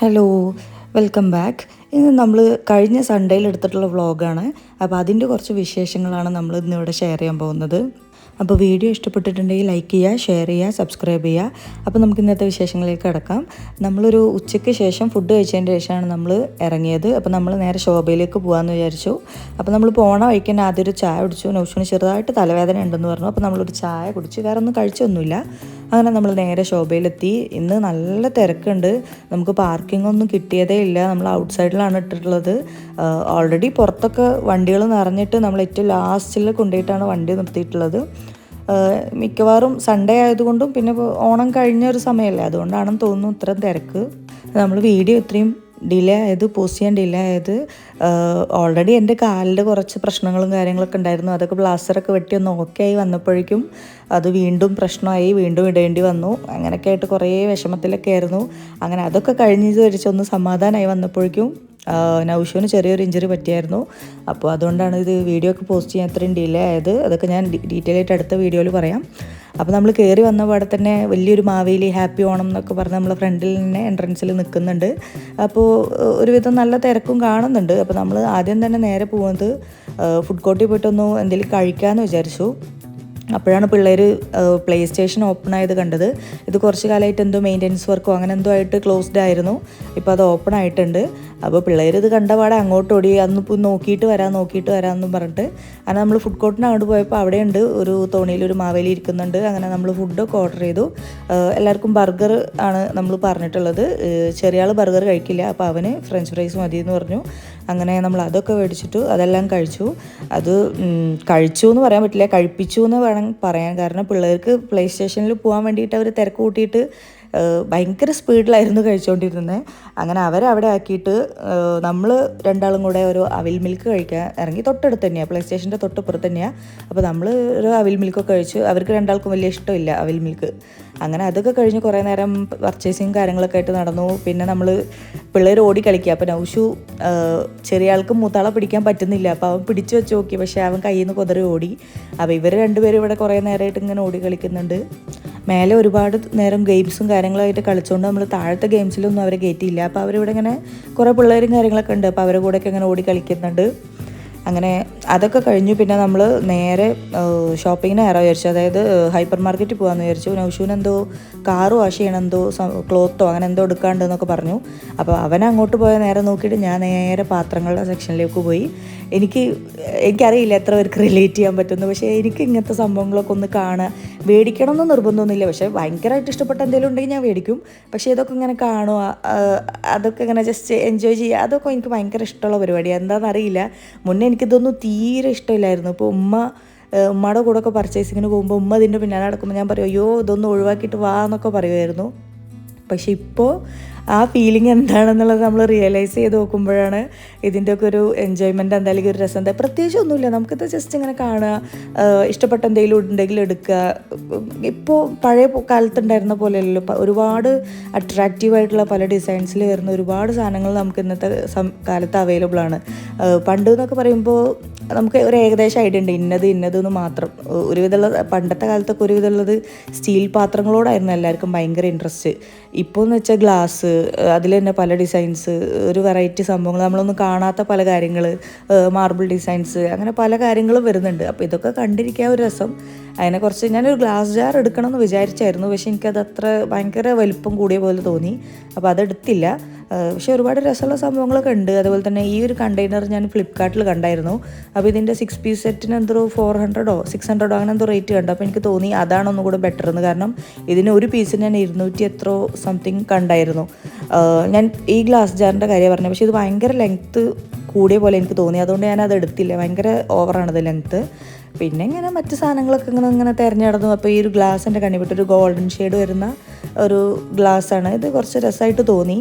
Hello welcome back ഇന്ന് നമ്മൾ കഴിഞ്ഞ സൺഡേയിൽ എടുത്തിട്ടുള്ള വ്ളോഗാണ്. അപ്പോൾ അതിന്റെ കുറച്ച് വിശേഷങ്ങളാണ് നമ്മൾ ഇന്ന് ഇവിടെ ഷെയർ ചെയ്യാൻ പോകുന്നത്. അപ്പോൾ വീഡിയോ ഇഷ്ടപ്പെട്ടിട്ടുണ്ടെങ്കിൽ ലൈക്ക് ചെയ്യുക ഷെയർ ചെയ്യുക സബ്സ്ക്രൈബ് ചെയ്യുക. അപ്പോൾ നമുക്ക് ഇന്നത്തെ വിശേഷങ്ങളിലേക്ക് കിടക്കാം. നമ്മളൊരു ഉച്ചയ്ക്ക് ശേഷം ഫുഡ് കഴിച്ചതിന്റെ ശേഷമാണ് നമ്മൾ ഇറങ്ങിയത്. അപ്പോൾ നമ്മൾ നേരെ ശോഭയിലേക്ക് പോകാമെന്ന് വിചാരിച്ചു. അപ്പോൾ നമ്മൾ പോണ വഴിക്ക് തന്നെ ആദ്യം ഒരു ചായ കുടിച്ചു. നൗഷുന് ചെറുതായിട്ട് തലവേദന ഉണ്ടെന്ന് പറഞ്ഞു. അപ്പോൾ നമ്മളൊരു ചായ കുടിച്ച് വേറെ ഒന്നും കഴിച്ചൊന്നുമില്ല. അങ്ങനെ നമ്മൾ നേരെ ശോഭയിലെത്തി. ഇന്ന് നല്ല തിരക്കുണ്ട്. നമുക്ക് പാർക്കിംഗ് ഒന്നും കിട്ടിയതേ ഇല്ല. നമ്മൾ ഔട്ട് സൈഡിലാണ് ഇട്ടിട്ടുള്ളത് ഓൾറെഡി പുറത്തൊക്കെ വണ്ടികൾ നിറഞ്ഞിട്ട് നമ്മൾ ഏറ്റവും ലാസ്റ്റിൽ കൊണ്ടുപോയിട്ടാണ് വണ്ടി നിർത്തിയിട്ടുള്ളത്. മിക്കവാറും സൺഡേ ആയതുകൊണ്ടും പിന്നെ ഓണം കഴിഞ്ഞ ഒരു സമയമല്ലേ? അതുകൊണ്ടാണെന്ന് തോന്നുന്നു ഇത്രയും തിരക്ക്. നമ്മൾ വീഡിയോ ഇത്രയും ഡിലേ ആയത് പോസ്റ്റ് ചെയ്യാൻ ഡിലേ ആയത് ഓൾറെഡി എന്റെ കാലിൽ കുറച്ച് പ്രശ്നങ്ങളും കാര്യങ്ങളൊക്കെ ഉണ്ടായിരുന്നു. അതൊക്കെ ബ്ലാസ്റ്ററൊക്കെ വെട്ടി ഒന്ന് ഓക്കെ ആയി വന്നപ്പോഴേക്കും അത് വീണ്ടും പ്രശ്നമായി വീണ്ടും ഇടേണ്ടി വന്നു. അങ്ങനെയൊക്കെ ആയിട്ട് കുറേ വിഷമത്തിലൊക്കെ ആയിരുന്നു. അങ്ങനെ അതൊക്കെ കഴിഞ്ഞ് ധരിച്ചൊന്ന് സമാധാനമായി വന്നപ്പോഴേക്കും നൗഷുവിന് ചെറിയൊരു ഇഞ്ചറി പറ്റിയായിരുന്നു. അപ്പോൾ അതുകൊണ്ടാണ് ഇത് വീഡിയോ ഒക്കെ പോസ്റ്റ് ചെയ്യാൻ അത്രയും ഡിലേ ആയത്. അതൊക്കെ ഞാൻ ഡീറ്റെയിൽ ആയിട്ട് അടുത്ത വീഡിയോയിൽ പറയാം. അപ്പോൾ നമ്മൾ കയറി വന്ന പാടെ തന്നെ വലിയൊരു മാവേലി ഹാപ്പി ഓണം എന്നൊക്കെ പറഞ്ഞ് നമ്മളെ ഫ്രണ്ടിൽ തന്നെ എൻട്രൻസിൽ നിൽക്കുന്നുണ്ട് അപ്പോൾ ഒരുവിധം നല്ല തിരക്കും കാണുന്നുണ്ട്. അപ്പോൾ നമ്മൾ ആദ്യം തന്നെ നേരെ പോകുന്നത് ഫുഡ് കോർട്ടിൽ പോയിട്ടൊന്ന് എന്തെങ്കിലും കഴിക്കാമെന്ന് വിചാരിച്ചു. അപ്പോഴാണ് പിള്ളേർ പ്ലേ സ്റ്റേഷൻ ഓപ്പൺ ആയത് കണ്ടത്. ഇത് കുറച്ച് കാലമായിട്ട് എന്തോ മെയിന്റെനൻസ് വർക്കോ അങ്ങനെ എന്തോ ആയിട്ട് ക്ലോസ്ഡ് ആയിരുന്നു. ഇപ്പോൾ അത് ഓപ്പൺ ആയിട്ടുണ്ട്. അപ്പോൾ പിള്ളേർ ഇത് കണ്ട പാടെ അങ്ങോട്ട് ഓടി അന്ന് നോക്കിയിട്ട് വരാം നോക്കിയിട്ട് വരാമെന്നും പറഞ്ഞിട്ട്. അങ്ങനെ നമ്മൾ ഫുഡ് കോർട്ടിന് അങ്ങോട്ട് പോയപ്പോൾ അവിടെയുണ്ട് ഒരു തോണിയിൽ ഒരു മാവേലി ഇരിക്കുന്നുണ്ട്. അങ്ങനെ നമ്മൾ ഫുഡൊക്കെ ഓർഡർ ചെയ്തു. എല്ലാവർക്കും ബർഗർ ആണ് നമ്മൾ പറഞ്ഞിട്ടുള്ളത്. ചെറിയ ആൾ ബർഗർ കഴിക്കില്ല. അപ്പോൾ അവന് ഫ്രഞ്ച് ഫ്രൈസ് മതി എന്ന് പറഞ്ഞു. അങ്ങനെ നമ്മൾ അതൊക്കെ മേടിച്ചിട്ടു അതെല്ലാം കഴിച്ചു. അത് കഴിച്ചു എന്ന് പറയാൻ പറ്റില്ല കഴിപ്പിച്ചു എന്ന് വേണം പറയാൻ. കാരണം പിള്ളേർക്ക് പ്ലേ സ്റ്റേഷനിൽ പോകാൻ വേണ്ടിയിട്ട് അവർ തിരക്ക് കൂട്ടിയിട്ട് ഭയങ്കര സ്പീഡിലായിരുന്നു കഴിച്ചുകൊണ്ടിരുന്നത് അങ്ങനെ അവരവിടെ ആക്കിയിട്ട് നമ്മൾ രണ്ടാളും കൂടെ ഒരു അവിൽ മിൽക്ക് കഴിക്കാൻ ഇറങ്ങി. തൊട്ടടുത്ത് തന്നെയാണ് പ്ലേ സ്റ്റേഷന്റെ തൊട്ടപ്പുറത്ത് തന്നെയാണ് അപ്പോൾ നമ്മൾ ഒരു അവിൽ മിൽക്കൊക്കെ കഴിച്ചു അവർക്ക് രണ്ടാൾക്കും വലിയ ഇഷ്ടമില്ല അവിൽ മിൽക്ക്. അങ്ങനെ അതൊക്കെ കഴിഞ്ഞ് കുറേ നേരം പർച്ചേസിങ് കാര്യങ്ങളൊക്കെ ആയിട്ട് നടന്നു. പിന്നെ നമ്മൾ പിള്ളേർ ഓടി കളിക്കുക. അപ്പോൾ നൗഷു ചെറിയ ആൾക്ക് മൂത്താളെ പിടിക്കാൻ പറ്റുന്നില്ല. അപ്പോൾ അവൻ പിടിച്ചു വെച്ച് നോക്കി. പക്ഷേ അവൻ കയ്യിൽ നിന്ന് കുതിര ഓടി അപ്പോൾ ഇവർ രണ്ടുപേരും ഇവിടെ കുറേ നേരമായിട്ട് ഇങ്ങനെ ഓടി കളിക്കുന്നുണ്ട്. മേലെ ഒരുപാട് നേരം ഗെയിംസും കാര്യങ്ങളായിട്ട് കളിച്ചുകൊണ്ട് നമ്മൾ താഴത്തെ ഗെയിംസിലൊന്നും അവരെ കയറ്റിയില്ല അപ്പോൾ അവരിവിടെ ഇങ്ങനെ കുറേ പിള്ളേരും കാര്യങ്ങളൊക്കെ ഉണ്ട്. അപ്പോൾ അവരുടെ കൂടെയൊക്കെ ഇങ്ങനെ ഓടി കളിക്കുന്നുണ്ട്. അങ്ങനെ അതൊക്കെ കഴിഞ്ഞു. പിന്നെ നമ്മൾ നേരെ ഷോപ്പിങ്ങിന് കയറാൻ വിചാരിച്ചു. അതായത് ഹൈപ്പർ മാർക്കറ്റിൽ പോകാമെന്ന് വിചാരിച്ചു. നൗഷൂന് എന്തോ കാറ് വാഷ് ചെയ്യണം എന്തോ ക്ലോത്തോ അങ്ങനെ എന്തോ എടുക്കാണ്ട് എന്നൊക്കെ പറഞ്ഞു. അപ്പോൾ അവൻ അങ്ങോട്ട് പോയ നേരെ നോക്കിയിട്ട് ഞാൻ നേരെ പാത്രങ്ങളുടെ സെക്ഷനിലേക്ക് പോയി. എനിക്ക് എനിക്കറിയില്ല എത്ര പേർക്ക് റിലേറ്റ് ചെയ്യാൻ പറ്റുന്നു പക്ഷേ എനിക്ക് ഇങ്ങനത്തെ സംഭവങ്ങളൊക്കെ ഒന്ന് കാണുക മേടിക്കണം എന്ന് നിർബന്ധമൊന്നുമില്ല. പക്ഷേ ഭയങ്കരമായിട്ട് ഇഷ്ടപ്പെട്ട എന്തെങ്കിലും ഉണ്ടെങ്കിൽ ഞാൻ മേടിക്കും. പക്ഷേ ഇതൊക്കെ ഇങ്ങനെ കാണുക അതൊക്കെ ഇങ്ങനെ ജസ്റ്റ് എൻജോയ് ചെയ്യുക അതൊക്കെ എനിക്ക് ഭയങ്കര ഇഷ്ടമുള്ള പരിപാടിയാണ് എന്താണെന്ന് അറിയില്ല മുന്നേ എനിക്കിതൊന്നും തീരെ ഇഷ്ടമില്ലായിരുന്നു. ഇപ്പോൾ ഉമ്മ ഉമ്മയുടെ കൂടെ ഒക്കെ പർച്ചേസിങ്ങിന് പോകുമ്പോൾ ഉമ്മ ഇതിന്റെ പിന്നാലെ നടക്കുമ്പോൾ ഞാൻ പറയും അയ്യോ ഇതൊന്നും ഒഴിവാക്കിയിട്ട് വാ എന്നൊക്കെ പറയുമായിരുന്നു. പക്ഷെ ഇപ്പോൾ ആ ഫീലിംഗ് എന്താണെന്നുള്ളത് നമ്മൾ റിയലൈസ് ചെയ്ത് നോക്കുമ്പോഴാണ് ഇതിന്റെയൊക്കെ ഒരു എൻജോയ്മെന്റ് എന്തായാലും ഒരു രസം. എന്താ പ്രത്യേകിച്ച് ഒന്നുമില്ല. നമുക്കിത് ജസ്റ്റ് ഇങ്ങനെ കാണുക ഇഷ്ടപ്പെട്ട എന്തെങ്കിലും ഉണ്ടെങ്കിൽ എടുക്കുക. ഇപ്പോൾ പഴയ കാലത്തുണ്ടായിരുന്ന പോലെയല്ലോ ഒരുപാട് അട്രാക്റ്റീവ് ആയിട്ടുള്ള പല ഡിസൈൻസിൽ വരുന്ന ഒരുപാട് സാധനങ്ങൾ നമുക്ക് ഇന്നത്തെ കാലത്ത് അവൈലബിൾ ആണ്. പണ്ട് എന്നൊക്കെ പറയുമ്പോൾ നമുക്ക് ഒരു ഏകദേശം ഐഡിയ ഉണ്ട്. ഇന്നത് ഇന്നത് എന്ന് മാത്രം. ഒരു ഒരുവിധമുള്ള പണ്ടത്തെ കാലത്തൊക്കെ ഒരുവിധമുള്ളത് സ്റ്റീൽ പാത്രങ്ങളോടായിരുന്നു എല്ലാവർക്കും ഭയങ്കര ഇൻട്രസ്റ്റ് ഇപ്പോൾ എന്ന് വെച്ചാൽ ഗ്ലാസ് അതിൽ തന്നെ പല ഡിസൈൻസ് ഒരു വെറൈറ്റി സംഭവങ്ങൾ നമ്മളൊന്നും കാണാത്ത പല കാര്യങ്ങൾ മാർബിൾ ഡിസൈൻസ് അങ്ങനെ പല കാര്യങ്ങളും വരുന്നുണ്ട്. അപ്പോൾ ഇതൊക്കെ കണ്ടിരിക്കാൻ ഒരു രസം. അതിനെ കുറച്ച് ഞാനൊരു ഗ്ലാസ് ജാർ എടുക്കണം എന്ന് വിചാരിച്ചായിരുന്നു. പക്ഷേ എനിക്കത് അത്ര ഭയങ്കര വലിപ്പം കൂടിയ പോലെ തോന്നി. അപ്പോൾ അതെടുത്തില്ല പക്ഷേ ഒരുപാട് രസമുള്ള സംഭവങ്ങളൊക്കെ ഉണ്ട്. അതുപോലെ തന്നെ ഈ ഒരു കണ്ടെയ്നർ ഞാൻ ഫ്ലിപ്കാർട്ടിൽ കണ്ടായിരുന്നു. അപ്പോൾ ഇതിന്റെ സിക്സ് പീസ് സെറ്റിന് എന്തോ ഫോർ ഹൺഡ്രഡോ സിക്സ് ഹൺഡ്രഡോ അങ്ങനെ എന്തോ റേറ്റ് കണ്ടു. അപ്പോൾ എനിക്ക് തോന്നി അതാണ് ഒന്നും കൂടെ ബെറ്റർ എന്ന്. കാരണം ഇതിന് ഒരു പീസിന് ഞാൻ ഇരുന്നൂറ്റി എത്രോ സംതിങ് കണ്ടായിരുന്നു. ഞാൻ ഈ ഗ്ലാസ് ജാറിന്റെ കാര്യം പറഞ്ഞത് പക്ഷേ ഇത് ഭയങ്കര ലെങ്ത്ത് കൂടിയ പോലെ എനിക്ക് തോന്നി. അതുകൊണ്ട് ഞാൻ അത് എടുത്തില്ല. ഭയങ്കര ഓവറാണത് ലെങ്ത്ത് പിന്നെ ഇങ്ങനെ മറ്റ് സാധനങ്ങളൊക്കെ ഇങ്ങനെ ഇങ്ങനെ തിരഞ്ഞെടുന്നു അപ്പോൾ ഈ ഒരു ഗ്ലാസിന്റെ കണ്ണിപ്പെട്ട് ഒരു ഗോൾഡൻ ഷെയ്ഡ് വരുന്ന ഒരു ഗ്ലാസ്സാണ് ഇത് കുറച്ച് രസമായിട്ട് തോന്നി.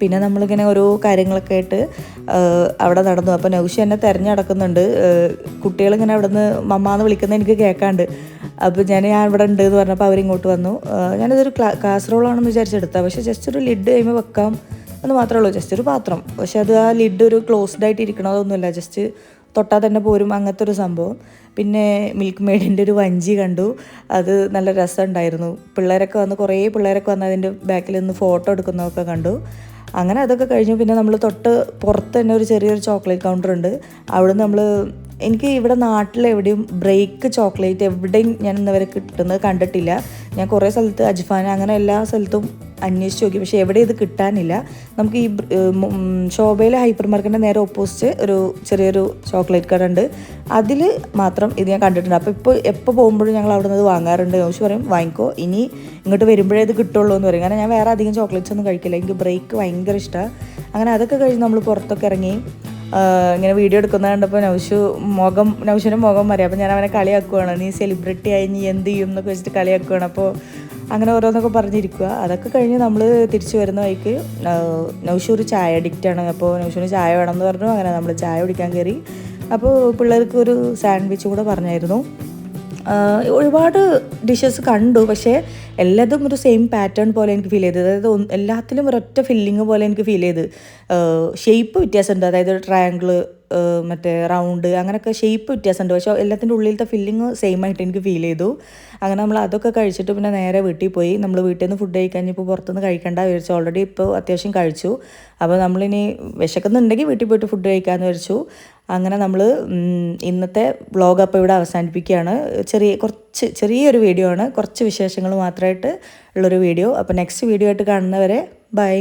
പിന്നെ നമ്മളിങ്ങനെ ഓരോ കാര്യങ്ങളൊക്കെ ആയിട്ട് അവിടെ നടന്നു. അപ്പോൾ നൗഷി എന്നെ തിരഞ്ഞടക്കുന്നുണ്ട്. കുട്ടികളിങ്ങനെ അവിടെ നിന്ന് മമ്മാന്ന് വിളിക്കുന്നത് എനിക്ക് കേൾക്കാണ്ട്. അപ്പോൾ ഞാൻ ഞാൻ ഇവിടെ ഉണ്ട് എന്ന് പറഞ്ഞപ്പോൾ അവരിങ്ങോട്ട് വന്നു. ഞാനിതൊരു ക്ലാ കാസറോളാണെന്ന് വിചാരിച്ചെടുത്താൽ പക്ഷേ ജസ്റ്റ് ഒരു ലിഡ് കഴിയുമ്പോൾ വെക്കാം എന്ന് മാത്രമേ ഉള്ളൂ. ജസ്റ്റ് ഒരു പാത്രം. പക്ഷേ അത് ആ ലിഡ് ഒരു ക്ലോസ്ഡ് ആയിട്ട് ഇരിക്കണതൊന്നുമില്ല ജസ്റ്റ് തൊട്ടാൽ തന്നെ പോരും. അങ്ങനത്തെ ഒരു സംഭവം. പിന്നെ മിൽക്ക് മെയ്ഡിന്റെ ഒരു വഞ്ചി കണ്ടു. അത് നല്ല രസമുണ്ടായിരുന്നു. പിള്ളേരൊക്കെ വന്ന് കുറേ പിള്ളേരൊക്കെ വന്ന് അതിന്റെ ബാക്കിൽ നിന്ന് ഫോട്ടോ എടുക്കുന്നതൊക്കെ കണ്ടു. അങ്ങനെ അതൊക്കെ കഴിഞ്ഞു. പിന്നെ നമ്മൾ തൊട്ട് പുറത്ത് തന്നെ ഒരു ചെറിയൊരു ചോക്ലേറ്റ് കൗണ്ടർ ഉണ്ട്. അവിടെ നമ്മൾ എനിക്ക് ഇവിടെ നാട്ടിലെവിടെയും ബ്രേക്ക് ചോക്ലേറ്റ് എവിടെയും ഞാൻ ഇന്നവരെ കിട്ടുന്നത് കണ്ടിട്ടില്ല. ഞാൻ കുറേ സ്ഥലത്ത് അജ്ഫാൻ അങ്ങനെ എല്ലാ സ്ഥലത്തും അന്വേഷിച്ച് നോക്കി. പക്ഷേ എവിടെ ഇത് കിട്ടാനില്ല. നമുക്ക് ഈ ശോഭയിലെ ഹൈപ്പർ മാർക്കറ്റിന്റെ നേരെ ഓപ്പോസിറ്റ് ഒരു ചെറിയൊരു ചോക്ലേറ്റ് കട ഉണ്ട്. അതിൽ മാത്രം ഇത് ഞാൻ കണ്ടിട്ടുണ്ട്. അപ്പോൾ ഇപ്പോൾ എപ്പോൾ പോകുമ്പോഴും ഞങ്ങൾ അവിടെ നിന്ന് വാങ്ങാറുണ്ട്. ചോദിച്ചു പറയും വാങ്ങിക്കോ. ഇനി ഇങ്ങോട്ട് വരുമ്പോഴേ ഇത് കിട്ടുള്ളൂ എന്ന് പറയും. കാരണം ഞാൻ വേറെ അധികം ചോക്ലേറ്റ്സ് ഒന്നും കഴിക്കില്ല. എനിക്ക് ബ്രേക്ക് ഭയങ്കര ഇഷ്ടമാണ് അങ്ങനെ അതൊക്കെ കഴിഞ്ഞ് നമ്മൾ പുറത്തൊക്കെ ഇറങ്ങി ഇങ്ങനെ വീഡിയോ എടുക്കുന്ന കണ്ടപ്പോൾ നൗഷു മുഖം നൗഷുവിന്റെ മുഖം മറിയാം അപ്പോൾ ഞാൻ അവനെ കളിയാക്കുവാണ്. നീ സെലിബ്രിറ്റി ആയി നീ എന്ത് ചെയ്യും? എന്നൊക്കെ വെച്ചിട്ട് കളിയാക്കുവാണ്. അപ്പോൾ അങ്ങനെ ഓരോന്നൊക്കെ പറഞ്ഞിരിക്കുക അതൊക്കെ കഴിഞ്ഞ് നമ്മൾ തിരിച്ചു വരുന്ന വഴിക്ക് നൗഷൂർ ചായ അഡിക്റ്റ് അഡിക്റ്റാണ് അപ്പോൾ നൗഷൂർ ചായ വേണമെന്ന് പറഞ്ഞു. അങ്ങനെ നമ്മൾ ചായ കുടിക്കാൻ കയറി അപ്പോൾ പിള്ളേർക്ക് ഒരു സാൻഡ്വിച്ച് കൂടെ പറഞ്ഞായിരുന്നു. ഒരുപാട് ഡിഷസ് കണ്ടു. പക്ഷേ എല്ലാതും ഒരു സെയിം പാറ്റേൺ പോലെ എനിക്ക് ഫീൽ ചെയ്തത്. അതായത് എല്ലാത്തിലും ഒരൊറ്റ ഫില്ലിങ് പോലെ എനിക്ക് ഫീൽ ചെയ്ത്. ഷേപ്പ് വ്യത്യാസമുണ്ട്. അതായത് ട്രയാങ്കിൾ മറ്റേ റൗണ്ട് അങ്ങനെയൊക്കെ ഷേപ്പ് വ്യത്യാസമുണ്ട്. പക്ഷേ എല്ലാത്തിന്റെ ഉള്ളിലത്തെ ഫില്ലിങ് സെയിം ആയിട്ട് എനിക്ക് ഫീൽ ചെയ്തു. അങ്ങനെ നമ്മൾ അതൊക്കെ കഴിച്ചിട്ട് പിന്നെ നേരെ വീട്ടിൽ പോയി. നമ്മൾ വീട്ടിൽ നിന്ന് ഫുഡ് കഴിക്കാൻ ഇപ്പോൾ പുറത്തുനിന്ന് കഴിക്കണ്ട വിചാരിച്ചു. ഓൾറെഡി ഇപ്പോൾ അത്യാവശ്യം കഴിച്ചു. അപ്പോൾ നമ്മളിനി വിശക്കുന്നുണ്ടെങ്കിൽ വീട്ടിൽ പോയിട്ട് ഫുഡ് കഴിക്കാമെന്ന് വിചാരിച്ചു. അങ്ങനെ നമ്മൾ ഇന്നത്തെ വ്ളോഗ് അപ്പോൾ ഇവിടെ അവസാനിപ്പിക്കുകയാണ്. ചെറിയ കുറച്ച് ചെറിയൊരു വീഡിയോ ആണ്. കുറച്ച് വിശേഷങ്ങൾ മാത്രമായിട്ട് ഉള്ളൊരു വീഡിയോ. അപ്പോൾ നെക്സ്റ്റ് വീഡിയോ ആയിട്ട് കാണുന്നവരെ ബൈ